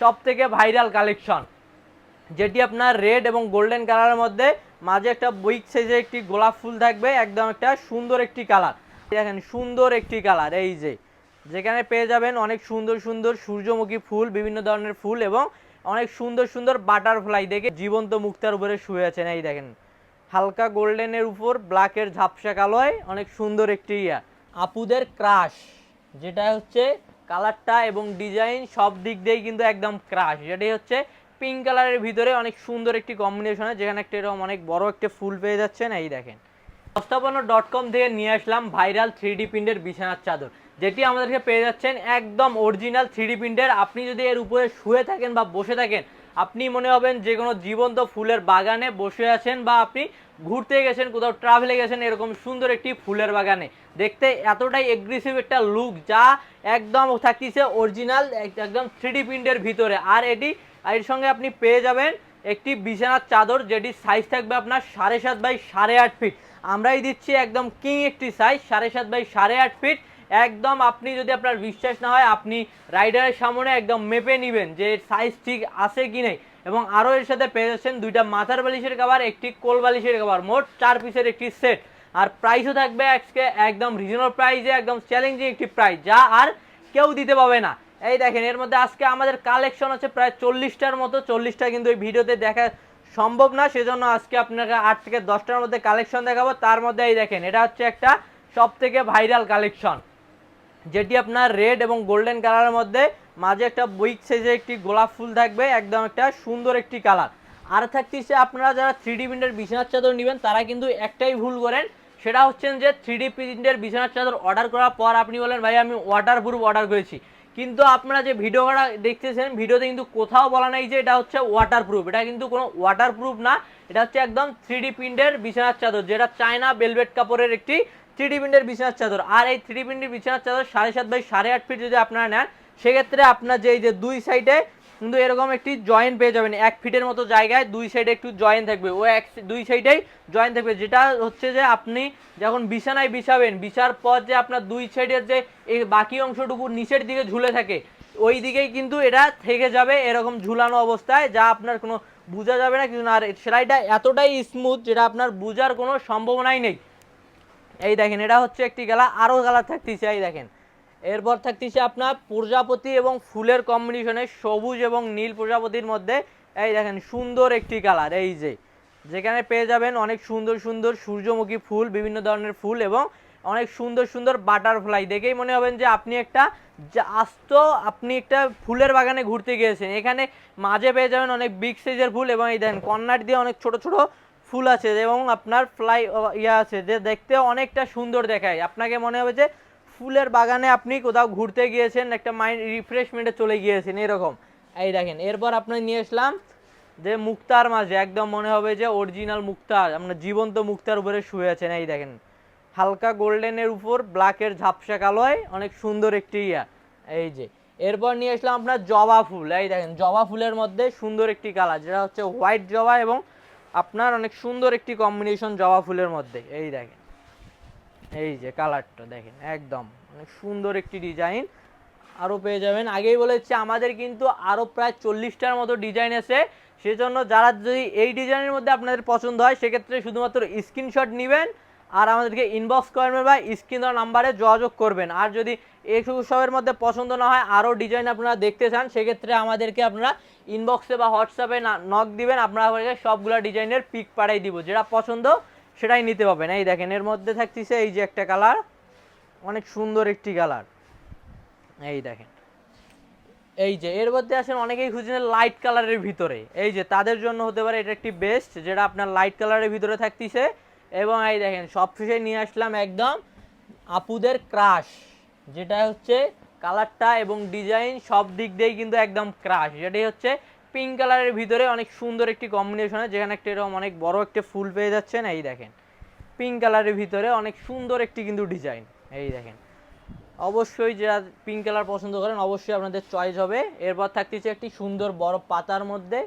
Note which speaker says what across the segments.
Speaker 1: সব থেকে viral collection যেটি আপনার রেড এবং গোল্ডেন কালারের মধ্যে মাঝে একটা বইক সাইজের একটি গোলাপ ফুল থাকবে, একদম একটা সুন্দর একটি কালার দেখেন, সুন্দর একটি কালার এই যে। যেখানে পেয়ে যাবেন অনেক সুন্দর সুন্দর সূর্যমুখী ফুল, বিভিন্ন ধরনের ফুল এবং অনেক সুন্দর সুন্দর বাটারফ্লাই দেখে জীবন্ত মুক্তার উপরে শুয়ে আছেন। এই দেখেন, হালকা গোল্ডেনের উপর ব্ল্যাকের ঝাপসা কালোয় অনেক সুন্দর একটি ইয়া। আপুদের ক্রাশ যেটা হচ্ছে কালারটা এবং ডিজাইন সব দিক দিয়েই কিন্তু একদম ক্রাশ যেটাই হচ্ছে পিঙ্ক কালারের ভিতরে অনেক সুন্দর একটি কম্বিনেশন যেখানে একটা এরকম অনেক বড় একটা ফুল পেয়ে যাচ্ছেন। এই দেখেন। সংস্থাপন ডট কম থেকে নিয়ে আসলাম ভাইরাল থ্রি প্রিন্টের বিছানার চাদর, যেটি আমাদেরকে পেয়ে যাচ্ছেন একদম অরিজিনাল থ্রি প্রিন্টের আপনি যদি এর উপরে শুয়ে থাকেন বা বসে থাকেন আপনি মনে হবেন যে কোনো জীবন্ত ফুলের বাগানে বসে আছেন বা আপনি ঘুরতে গেছেন, কোথাও ট্রাভেলে গেছেন, এরকম সুন্দর একটি ফুলের বাগানে। দেখতে এতটাই এগ্রেসিভ একটা লুক যা একদম থাকতেছে অরিজিনাল একদম থ্রি প্রিন্টের ভিতরে। আর এটি এর সঙ্গে আপনি পেয়ে যাবেন একটি বিছানার চাদর, যেটি সাইজ থাকবে আপনার সাড়ে সাত বাই সাড়ে আট ফিট আমরাই দিচ্ছি একদম কিং একটি সাইজ সাড়ে সাত বাই সাড়ে আট ফিট একদম আপনি যদি আপনার বিশ্বাস না হয়, আপনি রাইডারের সামনে একদম মেপে নেবেন যে সাইজ ঠিক আছে কি নেই। এবং আরও এর সাথে পেয়ে যাচ্ছেন দুইটা মাথার বালিশের কভার একটি কোল বালিশের কভার মোট চার পিসের একটি সেট আর প্রাইসও থাকবে আজকে একদম রিজনেবল প্রাইসে একদম চ্যালেঞ্জিং একটি প্রাইস যা আর কেউ দিতে পাবে না। এই দেখেন, এর মধ্যে আজকে আমাদের কালেকশন হচ্ছে প্রায় চল্লিশটার মতো। চল্লিশটা কিন্তু এই ভিডিওতে দেখা সম্ভব না, সেজন্য আজকে আপনাকে আট থেকে দশটার মধ্যে কালেকশন দেখাবো। তার মধ্যে এই দেখেন, এটা হচ্ছে একটা সব থেকে ভাইরাল কালেকশন যেটি আপনার রেড এবং গোল্ডেন কালারের মধ্যে মাঝে একটা বইক সাইজে একটি গোলাপ ফুল থাকবে, একদম একটা সুন্দর একটি কালার আর থাকতেছে আপনারা যারা থ্রি ডি প্রিন্টের বিছানার চাদর নেবেন, তারা কিন্তু একটাই ভুল করেন। সেটা হচ্ছেন যে থ্রি ডি প্রিন্টের বিছানার চাদর অর্ডার করার পর আপনি বলেন, ভাই, আমি ওয়াটার প্রুফ অর্ডার করেছি। কিন্তু আপনারা যে ভিডিওটা দেখতেছেন ভিডিওতে কিন্তু কোথাও বলা নাই যে এটা হচ্ছে ওয়াটারপ্রুফ এটা কিন্তু কোনো ওয়াটারপ্রুফ না, এটা হচ্ছে একদম থ্রি ডি প্রিন্টের বিছানার চাদর, যেটা চায়না বেলভেট কাপড়ের একটি থ্রিডি প্রিন্টের বিছানার চাদর। আর এই থ্রি প্রিন্টের বিছানার চাদর সাড়ে সাত বাই সাড়ে আট ফিট যদি আপনারা নেন, সেক্ষেত্রে আপনার যে এই যে দুই সাইডে কিন্তু এরকম একটি জয়েন্ট পেয়ে যাবেন। এক ফিটের মতো জায়গায় দুই সাইডে একটু জয়েন্ট থাকবে। ও এক দুই সাইডেই জয়েন্ট থাকবে। যেটা হচ্ছে যে আপনি যখন বিছানায় বিছাবেন, বিছার পর যে আপনার দুই সাইডের যে এই বাকি অংশটুকু নিচের দিকে ঝুলে থাকে, ওই দিকেই কিন্তু এটা থেকে যাবে এরকম ঝুলানো অবস্থায়, যা আপনার কোনো বোঝা যাবে না কিন্তু আর সেলাইটা এতটাই স্মুথ যেটা আপনার বোঝার কোনো সম্ভাবনাই নেই। এই দেখেন, এটা হচ্ছে একটি গেলা, আরও কালার থাকতেছে, এই দেখেন। এরপর থাকতেছে আপনার প্রজাপতি এবং ফুলের কম্বিনেশনে সবুজ এবং নীল প্রজাপতির মধ্যে, এই দেখেন সুন্দর একটি কালার এই যে। যেখানে পেয়ে যাবেন অনেক সুন্দর সুন্দর সূর্যমুখী ফুল, বিভিন্ন ধরনের ফুল এবং অনেক সুন্দর সুন্দর বাটারফ্লাই দেখেই মনে হবেন যে আপনি একটা আস্ত আপনি একটা ফুলের বাগানে ঘুরতে গিয়েছেন। এখানে মাঝে পেয়ে যাবেন অনেক বিগ সাইজের ফুল এবং এই দেখেন কর্নার দিয়ে অনেক ছোট ছোট ফুল আছে এবং আপনার ফ্লাই ইয়ে আছে যে দেখতে অনেকটা সুন্দর দেখায়। আপনাকে মনে হবে যে ফুলের বাগানে আপনি কোথাও ঘুরতে গিয়েছেন, একটা মাইন্ড রিফ্রেশমেন্টে চলে গিয়েছেন, এরকম। এই দেখেন, এরপর আপনি নিয়ে আসলাম যে মুক্তার মাঝে, একদম মনে হবে যে অরিজিনাল মুক্তার, আপনার জীবন্ত মুক্তার উপরে শুয়ে আছেন, এই দেখেন। হালকা গোল্ডেনের উপর ব্ল্যাকের ঝাপসা কালোয়, অনেক সুন্দর একটি ইয়া, এই যে। এরপর নিয়ে আসলাম আপনার জবা ফুল, এই দেখেন, জবা ফুলের মধ্যে সুন্দর একটি কালার যেটা হচ্ছে হোয়াইট জবা এবং আপনার অনেক সুন্দর একটি কম্বিনেশন জবা ফুলের মধ্যে, এই দেখেন। এই যে কালারটা দেখেন, একদম। অনেক সুন্দর একটি ডিজাইন। আরও পেয়ে যাবেন। আগেই বলেছি, আমাদের কিন্তু আরও প্রায় চল্লিশটার মতো ডিজাইন আছে। সেজন্য যারা যদি এই ডিজাইনের মধ্যে আপনাদের পছন্দ হয়, সেক্ষেত্রে শুধুমাত্র স্ক্রিনশট নেবেন আর আমাদেরকে ইনবক্স করবেন বা স্ক্রিন নাম্বারে যোগাযোগ করবেন। আর যদি এই উৎসবের মধ্যে পছন্দ না হয়, আরও ডিজাইন আপনারা দেখতে চান, সেক্ষেত্রে আমাদেরকে আপনারা ইনবক্সে বা হোয়াটসঅ্যাপে নক দিবেন। আপনারা সবগুলো ডিজাইনের পিক পাঠাই দিব, যেটা পছন্দ সেটাই নিতে পারবেন। এই দেখেন, এর মধ্যে থাকতেছে এই যে একটা কালার, অনেক সুন্দর একটি কালার। এই দেখেন। এই যে, এর মধ্যে আসেন, অনেকেই খুঁজছেন লাইট কালারের ভিতরে। এই যে, তাদের জন্য হতে পারে এটা একটি বেস্ট যেটা আপনার লাইট কালারের ভিতরে থাকতেছে। এবং এই দেখেন, সব শেষে নিয়ে আসলাম একদম আপুদের ক্রাশ যেটা হচ্ছে কালারটা এবং ডিজাইন সব দিক দিয়েই কিন্তু একদম ক্রাশ যেটাই হচ্ছে পিঙ্ক কালারের ভিতরে অনেক সুন্দর একটি কম্বিনেশনে যেখানে একটা এরকম অনেক বড় একটা ফুল পেয়ে যাচ্ছেন। এই দেখেন পিঙ্ক কালারের ভিতরে অনেক সুন্দর একটি কিন্তু ডিজাইন এই দেখেন, অবশ্যই যারা পিঙ্ক কালার পছন্দ করেন, অবশ্যই আপনাদের চয়েস হবে। এরপর থাকতেছে একটি সুন্দর বড় পাতার মধ্যে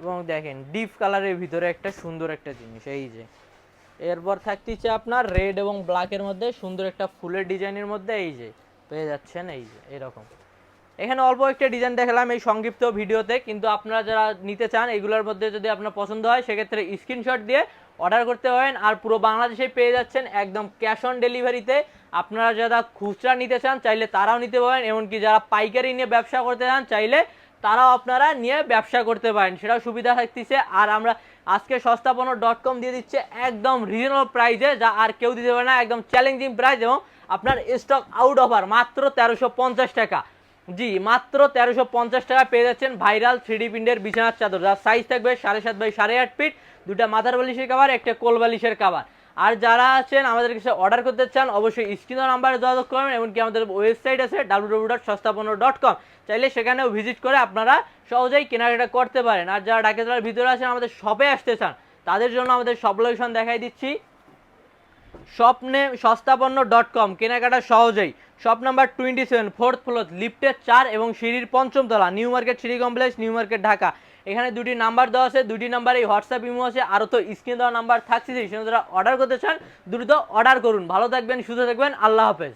Speaker 1: এবং দেখেন ডিপ কালারের ভিতরে একটা সুন্দর একটা জিনিস। এই যে, এরপর থাকতেছে আপনার রেড এবং ব্ল্যাকের মধ্যে সুন্দর একটা ফুলের ডিজাইনের মধ্যে। এই যে, পেয়ে যাচ্ছেন, এই যে, এরকম। এখানে অল্প একটা ডিজাইন দেখালাম এই সংক্ষিপ্ত ভিডিওতে, কিন্তু আপনারা যারা নিতে চান, এগুলোর মধ্যে যদি আপনার পছন্দ হয়, সেক্ষেত্রে স্ক্রিনশট দিয়ে অর্ডার করতে পারেন। আর পুরো বাংলাদেশে পেয়ে যাচ্ছেন একদম ক্যাশ অন ডেলিভারিতে আপনারা যারা খুচরা নিতে চান, চাইলে তারাও নিতে পারেন, এমনকি যারা পাইকারি নিয়ে ব্যবসা করতে চান, চাইলে তারাও আপনারা নিয়ে ব্যবসা করতে পারেন। সেটাও সুবিধা থাকতেছে। আর আমরা আজকে সস্তা সস্তাপন্ন ডট কম দিয়ে দিচ্ছে একদম রিজনেবল প্রাইসে যা আর কেউ দিতে পারে না, একদম চ্যালেঞ্জিং প্রাইস এবং আপনার স্টক আউট অফার মাত্র তেরোশো পঞ্চাশ টাকা। জি, মাত্র তেরোশো পঞ্চাশ টাকা পেয়ে যাচ্ছেন ভাইরাল থ্রিডি প্রিন্টের বিছানার চাদর। যার সাইজ থাকবে সাড়ে সাত বাই সাড়ে আট ফিট দুটা মাথার বালিশের কাবার একটা কোল বালিশের কাবার আর যারা আছেন আমাদের কাছে অর্ডার করতে চান, অবশ্যই স্ক্রিনের নাম্বারে যোগাযোগ করবেন এমনকি আমাদের ওয়েবসাইট আছে ডাব্লু ডাব্লু ডট সস্তাপন্ন ডট কম চাইলে সেখানেও ভিজিট করে আপনারা সহজেই কেনাকাটা করতে পারেন। আর যারা ঢাকা জেলার ভিতরে আছেন, আমাদের শপে আসতে চান, তাদের জন্য আমাদের সব লোকেশন দেখাই দিচ্ছি। স্বপ্নে সস্তাপন্ন ডট কম কেনাকাটা সহজেই। Shop number twenty seven fourth floor লিফটের চার এবং সিঁড়ির পঞ্চম তলা, নিউ মার্কেট সিঁড়ি কমপ্লেক্স নিউ মার্কেট ঢাকা। এখানে দুটি নাম্বার দেওয়া আছে, দুটি নাম্বারে হোয়াটসঅ্যাপ ইমো আছে, আরও তো স্ক্রিন দেওয়া নাম্বার থাকছে সেখানে যারা অর্ডার করতে চান, দ্রুত অর্ডার করুন। ভালো থাকবেন, সুস্থ থাকবেন, আল্লাহ হাফেজ।